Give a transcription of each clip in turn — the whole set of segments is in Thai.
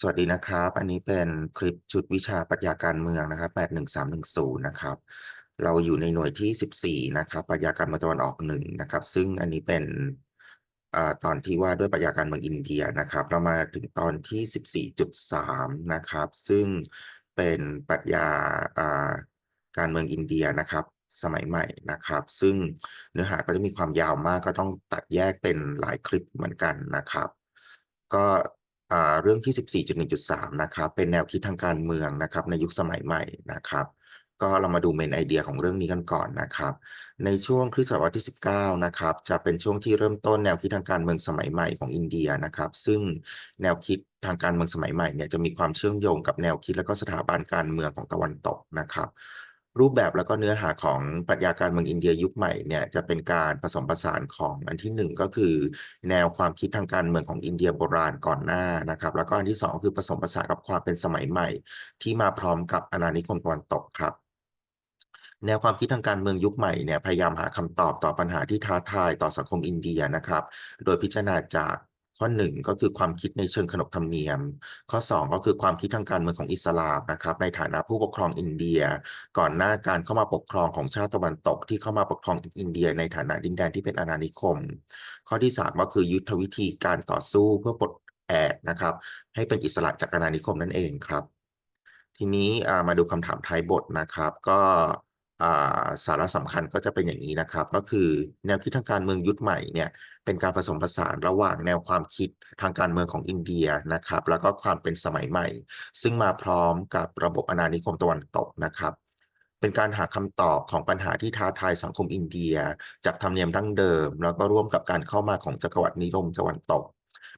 สวัสดีนะครับ อันนี้เป็นคลิปชุดวิชาปรัชญาการเมืองนะครับ 81310 นะครับ เราอยู่ในหน่วยที่ 14 นะครับ ปรัชญาการเมืองตะวันออกหนึ่งนะครับ ซึ่งอันนี้เป็นอตอนที่ว่าด้วยปรัชญาการเมืองอินเดียนะครับ เรามาถึงตอนที่ 14.3 นะครับ ซึ่งเป็นปรัชญาการเมืองอินเดียนะครับ สมัยใหม่นะครับ ซึ่งเนื้อหาก็จะมีความยาวมาก ก็ต้องตัดแยกเป็นหลายคลิปเหมือนกันนะครับ ก็ เรื่องที่ 14.1.3 นะครับ เป็นแนวคิดทางการเมืองนะครับ ในยุคสมัยใหม่นะครับ ก็เรามาดูเมนไอเดียของเรื่องนี้กันก่อนนะครับ ในช่วงคริสตศตวรรษที่ 19 นะครับ จะเป็นช่วงที่เริ่มต้นแนวคิดทางการเมืองสมัยใหม่ของอินเดียนะครับ ซึ่งแนวคิดทางการเมืองสมัยใหม่เนี่ยจะมีความเชื่อมโยงกับแนวคิดและก็สถาบันการเมืองของตะวันตกนะครับ รูปแบบแล้วก็เนื้อหาของปรัชญาการเมืองอินเดียยุคใหม่เนี่ยจะเป็นการผสมผสานของอันที่หนึ่งก็คือ แนวความคิดทางการเมืองของอินเดียโบราณก่อนหน้านะครับ แล้วก็อันที่สองคือผสมผสานกับความเป็นสมัยใหม่ ที่มาพร้อมกับอาณานิคมตะวันตกครับแนวความคิดทางการเมืองยุคใหม่เนี่ยพยายามหาคำตอบต่อปัญหาที่ท้าทายต่อสังคมอินเดียนะครับ โดยพิจารณาจาก ข้อหนึ่งก็คือความคิดในเชิงขนบธรรมเนียม ข้อ 2 ก็คือความคิดทางการเมืองของอิสลามนะครับในฐานะผู้ปกครองอินเดีย ก่อนหน้าการเข้ามาปกครองของชาติตะวันตก ที่เข้ามาปกครองอินเดีย ในฐานะดินแดนที่เป็นอาณานิคม ข้อที่ 3 ก็คือยุทธวิธีการต่อสู้เพื่อปลดแอกนะครับ ให้เป็นอิสระจากอาณานิคมนั่นเองครับ ทีนี้มาดูคำถามท้ายบทนะครับ ก็ สาระสำคัญก็จะเป็นอย่างนี้นะครับ ก็คือแนวคิดทางการเมืองยุคใหม่เนี่ยเป็นการผสมผสานระหว่างแนวความคิดทางการเมืองของอินเดียนะครับ แล้วก็ความเป็นสมัยใหม่ ซึ่งมาพร้อมกับระบบอาณานิคมตะวันตกนะครับ เป็นการหาคำตอบของปัญหาที่ท้าทายสังคมอินเดีย จากธรรมเนียมดั้งเดิม แล้วก็ร่วมกับการเข้ามาของจักรวรรดินิยมตะวันตก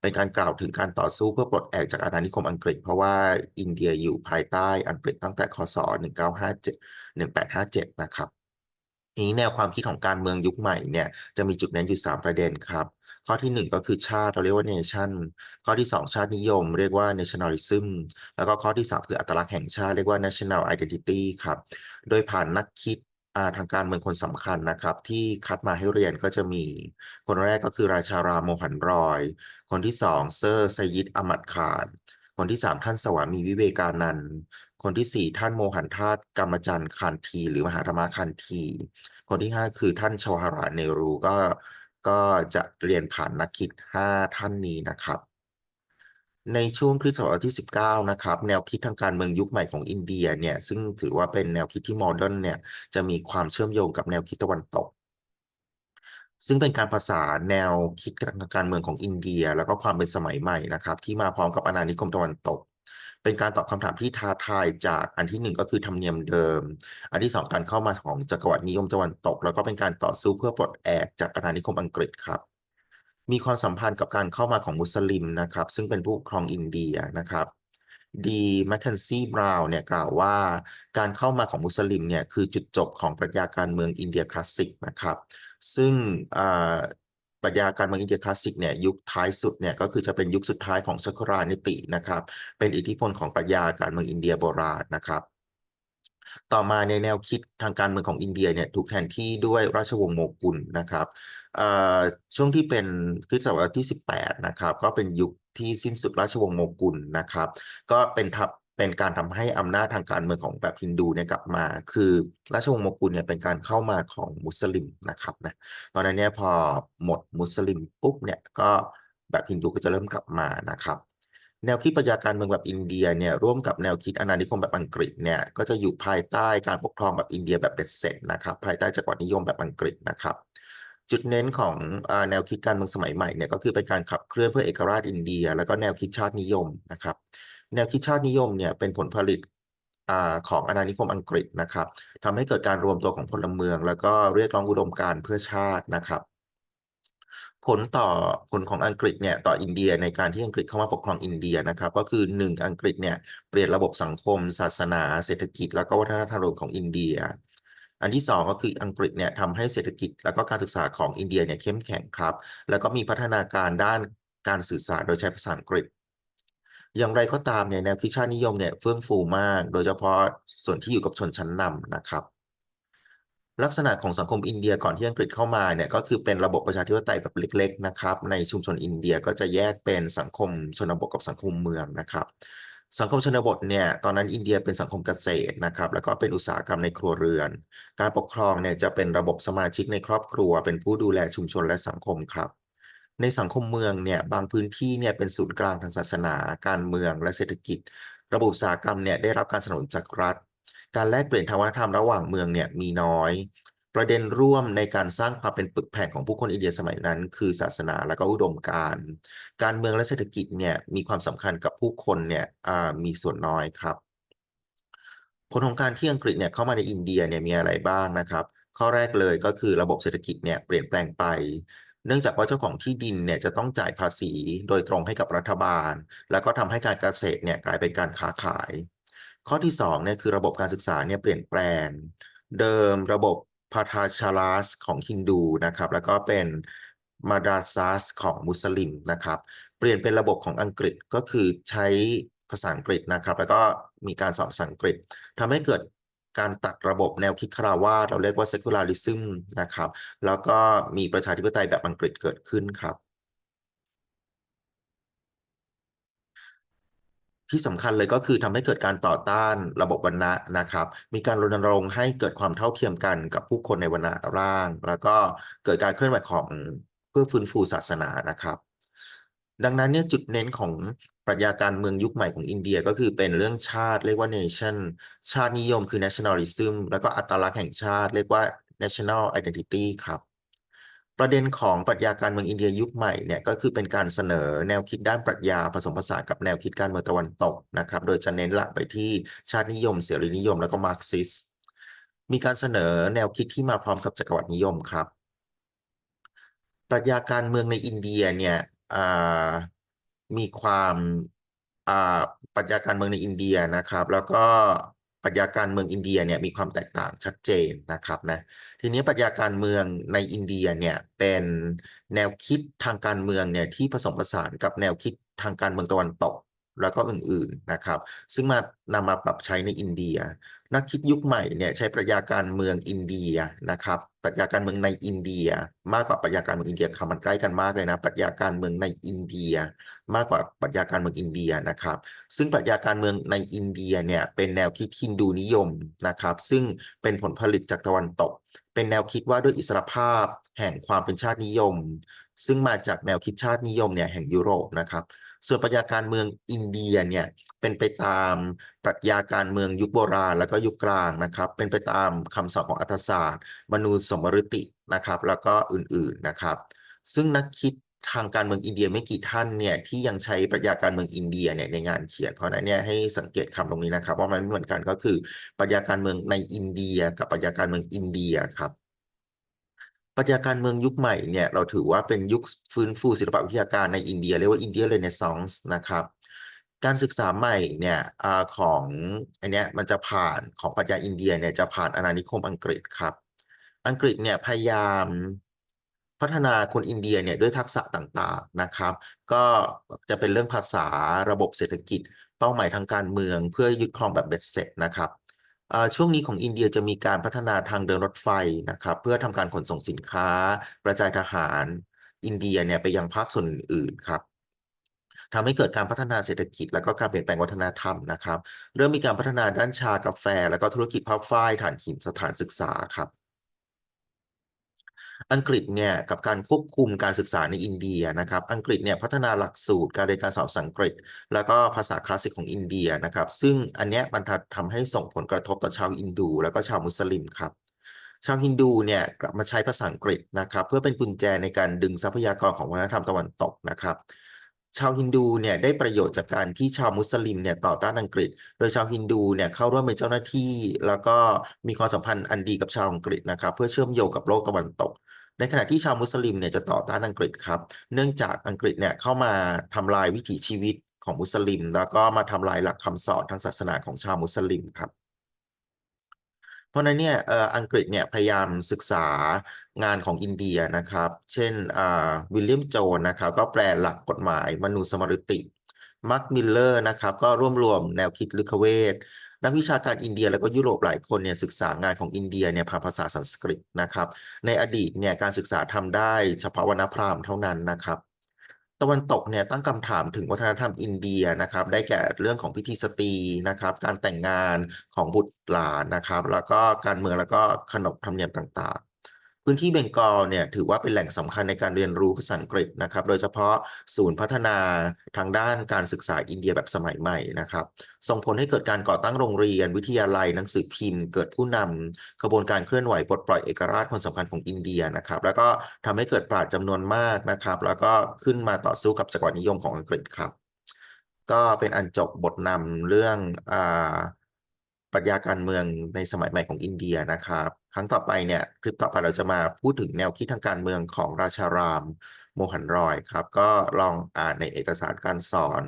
เป็นการกล่าวถึงการต่อสู้เพื่อปลดแอกจากอาณานิคมอังกฤษ เพราะว่าอินเดียอยู่ภายใต้อังกฤษตั้งแต่คศ1957 1857 นะครับนี้แนวความคิดของการเมืองยุคใหม่เนี่ยจะมีจุดเน้นอยู่ 3 ประเด็นครับ ข้อที่ 1 ก็คือชาติเราเรียกว่า nation ข้อที่ 2 ชาตินิยม เรียกว่า nationalism แล้วก็ข้อที่ 3 คืออัตลักษณ์แห่งชาติเรียกว่า national identity ครับ โดยผ่านนักคิด ทางการเมืองคนสำคัญนะครับ ที่คัดมาให้เรียนก็จะมี คนแรกก็คือราชาราโมหันรอย คนที่2เซอร์ไซยิดอมัดขาน คนที่3ท่านสวามีวิเวกานันท์คนที่4ท่านโมหันทาตกรรมจันทร์คันที หรือมหาธรรมคันที คนที่5คือท่านชวหราเนรูก็ก็จะเรียนผ่านนักคิด5ท่านนี้นะครับ ในช่วงคริสตศตวรรษที่ 19 นะครับ แนวคิดทางการเมืองยุคใหม่ของอินเดียเนี่ย ซึ่งถือว่าเป็นแนวคิดที่โมเดิร์นเนี่ย จะมีความเชื่อมโยงกับแนวคิดตะวันตก ซึ่งเป็นการผสานแนวคิดทางการเมืองของอินเดีย แล้วก็ความเป็นสมัยใหม่นะครับ ที่มาพร้อมกับอาณานิคมตะวันตก เป็นการตอบคำถามที่ท้าทายจากอันที่หนึ่งก็คือธรรมเนียมเดิม อันที่สองการเข้ามาของจักรวรรดินิยมตะวันตก แล้วก็เป็นการต่อสู้เพื่อปลดแอกจากอาณานิคมอังกฤษครับ มีความสัมพันธ์กับการเข้ามาของมุสลิมนะครับ ซึ่งเป็นผู้ครองอินเดียนะครับดีแมคเคนซี่บราวน์เนี่ยกล่าวว่าการเข้ามาของมุสลิมเนี่ยคือจุดจบของปรัชญาการเมืองอินเดียคลาสสิกนะครับ ซึ่งปรัชญาการเมืองอินเดียคลาสสิกเนี่ยยุคท้ายสุดเนี่ยก็คือจะเป็นยุคสุดท้ายของชักรานิตินะครับ เป็นอิทธิพลของปรัชญาการเมืองอินเดียโบราณนะครับ ต่อมาในแนวคิดทางการเมืองของอินเดียเนี่ยถูกแทนที่ด้วยราชวงศ์โมกุลนะครับช่วงที่เป็นคริสตศตวรรษที่ 18 นะครับ ก็เป็นยุคที่สิ้นสุดราชวงศ์โมกุลนะครับ ก็เป็นทับเป็นการทำให้อำนาจทางการเมืองของแบบฮินดูเนี่ยกลับมา คือราชวงศ์โมกุลเนี่ยเป็นการเข้ามาของมุสลิมนะครับนะตอนนั้นเนี่ยพอหมดมุสลิมปุ๊บเนี่ยก็แบบฮินดูก็จะเริ่มกลับมานะครับ แนวคิดปรัชญาการเมืองแบบอินเดียเนี่ยร่วมกับแนวคิดอาณานิคมแบบอังกฤษเนี่ยก็จะอยู่ภายใต้การปกครองแบบอินเดียแบบเบ็ดเสร็จนะครับภายใต้จักรวรรดินิยมแบบอังกฤษนะครับ จุดเน้นของแนวคิดการเมืองสมัยใหม่เนี่ยก็คือเป็นการขับเคลื่อนเพื่อเอกราชอินเดีย แล้วก็แนวคิดชาตินิยมนะครับ แนวคิดชาตินิยมเนี่ยเป็นผลผลิตของอาณานิคมอังกฤษนะครับทำให้เกิดการรวมตัวของพลเมือง แล้วก็เรียกร้องอุดมการณ์เพื่อชาตินะครับ ผลต่อผลของอังกฤษเนี่ยต่ออินเดียในการที่อังกฤษเข้ามาปกครองอินเดียนะครับ ก็คือ 1 อังกฤษเนี่ยเปลี่ยนระบบสังคม ศาสนา เศรษฐกิจ แล้วก็วัฒนธรรมของอินเดีย อันที่ 2 ก็คืออังกฤษเนี่ยทำให้เศรษฐกิจ แล้วก็การศึกษาของอินเดียเนี่ยเข้มแข็งครับ แล้วก็มีพัฒนาการด้านการสื่อสารโดยใช้ภาษาอังกฤษ อย่างไรก็ตามเนี่ยแนวคิดชาตินิยมเนี่ยเฟื่องฟูมาก โดยเฉพาะส่วนที่อยู่กับชนชั้นนำนะครับ ลักษณะของสังคมอินเดียก่อนที่อังกฤษเข้ามาเนี่ยก็คือเป็นระบบประชาธิปไตยแบบเล็กๆนะครับในชุมชนอินเดียก็จะแยกเป็นสังคมชนบทกับสังคมเมืองนะครับ สังคมชนบทเนี่ยตอนนั้นอินเดียเป็นสังคมเกษตรนะครับแล้วก็เป็นอุตสาหกรรมในครัวเรือน การปกครองเนี่ยจะเป็นระบบสมาชิกในครอบครัว เป็นผู้ดูแลชุมชนและสังคมครับ ในสังคมเมืองเนี่ยบางพื้นที่เนี่ยเป็นศูนย์กลางทางศาสนา การเมืองและเศรษฐกิจ ระบบอุตสาหกรรมเนี่ยได้รับการสนับสนุนจากรัฐ การแลกเปลี่ยนทางวัฒนธรรมระหว่างเมืองเนี่ยมีน้อย ประเด็นร่วมในการสร้างความเป็นปึกแผ่นของผู้คนอินเดียสมัยนั้น คือศาสนาและก็อุดมการณ์การเมืองและเศรษฐกิจเนี่ยมีความสำคัญกับผู้คนเนี่ยมีส่วนน้อยครับ ผลของการที่อังกฤษเนี่ยเข้ามาในอินเดียเนี่ยมีอะไรบ้างนะครับ ข้อแรกเลยก็คือระบบเศรษฐกิจเนี่ยเปลี่ยนแปลงไปเนื่องจากว่าเจ้าของที่ดินเนี่ยจะต้องจ่ายภาษีโดยตรงให้กับรัฐบาล แล้วก็ทำให้การเกษตรเนี่ยกลายเป็นการค้าขาย ข้อที่2เนี่ยคือระบบการศึกษาเนี่ยเปลี่ยนแปลง เดิมระบบพาทาชาลัสของฮินดูนะครับ แล้วก็เป็นมาดาซัสของมุสลิมนะครับ เปลี่ยนเป็นระบบของอังกฤษก็คือใช้ภาษาอังกฤษนะครับ แล้วก็มีการสอนภาษาอังกฤษทำให้เกิดการตัดระบบแนวคิดคาราวาเราเรียกว่า secularism นะครับ แล้วก็มีประชาธิปไตยแบบอังกฤษเกิดขึ้นครับ ที่สำคัญเลยก็คือทำให้เกิดการต่อต้านระบบวรรณะนะครับ มีการรณรงค์ให้เกิดความเท่าเทียมกันกับผู้คนในวรรณะร่าง แล้วก็เกิดการเคลื่อนไหวของเพื่อฟื้นฟูศาสนานะครับ ดังนั้นเนี่ยจุดเน้นของปรัชญาการเมืองยุคใหม่ของอินเดียก็คือเป็นเรื่องชาติเรียกว่า nation ชาตินิยมคือ nationalism แล้วก็อัตลักษณ์แห่งชาติ เรียกว่า national identity ครับ ประเด็นของปรัชญาการเมืองอินเดียยุคใหม่เนี่ยก็คือเป็นการเสนอแนวคิดด้านปรัชญาผสมผสานกับแนวคิดการเมืองตะวันตกนะครับ โดยจะเน้นหลักไปที่ชาตินิยม เสรีนิยม แล้วก็มาร์กซิสมีการเสนอแนวคิดที่มาพร้อมกับจักรวรรดินิยมครับ ปรัชญาการเมืองในอินเดียเนี่ยมีความปรัชญาการเมืองในอินเดียนะครับ แล้วก็ รัชญาการเมืองอินเดียเนี่ยมีความแตกต่างชัดเจนนะครับนะทีนี้ปรัชญาการเมืองในอินเดียเนี่ยเป็นแนวคิดทางการเมืองเนี่ยที่ผสมผสานกับแนวคิดทางการเมืองตะวันตกแล้วก็อื่นๆนะครับ ซึ่งมานำมาปรับใช้ในอินเดีย นักคิดยุคใหม่เนี่ยใช้ปรัชญาการเมืองอินเดียนะครับปรัชญาการเมืองในอินเดีย มากกว่าปรัชญาการเมืองอินเดียคำมันใกล้กันมากเลยนะปรัชญาการเมืองในอินเดีย มากกว่าปรัชญาการเมืองอินเดียนะครับ ซึ่งปรัชญาการเมืองในอินเดียเนี่ยเป็นแนวคิดฮินดูนิยมนะครับ ซึ่งเป็นผลผลิตจากตะวันตก เป็นแนวคิดว่าด้วยอิสรภาพแห่งความเป็นชาตินิยม ซึ่งมาจากแนวคิดชาตินิยมเนี่ยแห่งยุโรปนะครับ ส่วนปรัชญาการเมืองอินเดียเนี่ยเป็นไปตามปรัชญาการเมืองยุคโบราณ แล้วก็ยุคกลางนะครับ เป็นไปตามคำสอนของอัตศาสตร์ มนูสมฤตินะครับ แล้วก็อื่นๆนะครับ ซึ่งนักคิดทางการเมืองอินเดียไม่กี่ท่านเนี่ยที่ยังใช้ปรัชญาการเมืองอินเดียเนี่ยในงานเขียน เพราะนั้นเนี่ยให้สังเกตคำตรงนี้นะครับ ว่ามันไม่เหมือนกันก็คือปรัชญาการเมืองในอินเดีย กับปรัชญาการเมืองอินเดียครับ ปรัชญาการเมืองยุคใหม่เนี่ยเราถือว่าเป็นยุคฟื้นฟูศิลปวิทยาการในอินเดีย เรียกว่าอินเดียเรเนซองส์นะครับ การศึกษาใหม่เนี่ยอของอันเนี้ยมันจะผ่านของปรัชญาอินเดียเนี่ยจะผ่านอาณานิคมอังกฤษครับ อังกฤษเนี่ยพยายามพัฒนาคนอินเดียเนี่ยด้วยทักษะต่างๆนะครับ ก็จะเป็นเรื่องภาษาระบบเศรษฐกิจ เป้าหมายทางการเมือง เพื่อยึดครองแบบเบ็ดเสร็จนะครับ ช่วงนี้ของอินเดียจะมีการพัฒนาทางเดินรถไฟนะครับ เพื่อทำการขนส่งสินค้า กระจายทหาร อินเดียเนี่ยไปยังภาคส่วนอื่นครับทำให้เกิดการพัฒนาเศรษฐกิจ และก็การเปลี่ยนแปลงวัฒนธรรมนะครับ เริ่มมีการพัฒนาด้านชากาแฟ แล้วก็ธุรกิจผ้าฝ้ายฐานหินสถานศึกษาครับ อังกฤษเนี่ยกับการควบคุมการศึกษาในอินเดียนะครับ อังกฤษเนี่ยพัฒนาหลักสูตรการเรียนการสอนภาษาอังกฤษ แล้วก็ภาษาคลาสสิกของอินเดียนะครับ ซึ่งอันเนี้ยมันทำให้ส่งผลกระทบต่อชาวอินดู แล้วก็ชาวมุสลิมครับชาวฮินดูเนี่ยกลับมาใช้ภาษาอังกฤษนะครับ เพื่อเป็นกุญแจในการดึงทรัพยากรของวัฒนธรรมตะวันตกนะครับ ชาวฮินดูเนี่ยได้ประโยชน์จากการที่ชาวมุสลิมเนี่ยต่อต้านอังกฤษ โดยชาวฮินดูเนี่ยเข้าร่วมเป็นเจ้าหน้าที่ แล้วก็มีความสัมพันธ์อันดีกับชาวอังกฤษนะครับ เพื่อเชื่อมโยงกับโลกตะวันตก ในขณะที่ชาวมุสลิมเนี่ยจะต่อต้านอังกฤษครับ เนื่องจากอังกฤษเนี่ยเข้ามาทำลายวิถีชีวิตของมุสลิม แล้วก็มาทำลายหลักคำสอนทางศาสนาของชาวมุสลิมครับเพราะนั้นเนี่ยอังกฤษเนี่ยพยายามศึกษางานของอินเดียนะครับ เช่นวิลเลียมโจนนะครับก็แปลหลักกฎหมายมนูสมรติมาร์คมิลเลอร์นะครับก็ร่วมรวมแนวคิดลึกเวท นักวิชาการอินเดียแล้วก็ยุโรปหลายคนเนี่ยศึกษางานของอินเดียเนี่ยผ่านภาษาสันสกฤตนะครับ ในอดีตเนี่ยการศึกษาทำได้เฉพาะวรรณพราหมณ์เท่านั้นนะครับตะวันตกเนี่ยตั้งคำถามถึงวัฒนธรรมอินเดียนะครับ ได้แก่เรื่องของพิธีสตรีนะครับ การแต่งงานของบุตรหลานนะครับ แล้วก็การเมืองแล้วก็ขนบธรรมเนียมต่าง พื้นที่เบงกอลเนี่ยถือว่าเป็นแหล่งสำคัญในการเรียนรู้ภาษาอังกฤษนะครับ โดยเฉพาะศูนย์พัฒนาทางด้านการศึกษาอินเดียแบบสมัยใหม่นะครับ ส่งผลให้เกิดการก่อตั้งโรงเรียน วิทยาลัยหนังสือพิมพ์ เกิดผู้นำขบวนการเคลื่อนไหวปลดปล่อยเอกราชคนสำคัญของอินเดียนะครับ แล้วก็ทำให้เกิดปราชญ์จำนวนมากนะครับ แล้วก็ขึ้นมาต่อสู้กับจักรวรรดินิยมของอังกฤษครับ ก็เป็นอันจบบทนำเรื่องอ่า ปรัชญาการเมืองในสมัยใหม่ของอินเดียนะครับ ครั้งต่อไปเนี่ยคลิปต่อไปเราจะมาพูดถึงแนวคิดทางการเมืองของราชาราม โมหันรอยครับ ก็ลองอ่านในเอกสารการสอน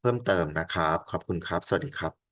เพิ่มเติมนะครับ ขอบคุณครับ สวัสดีครับ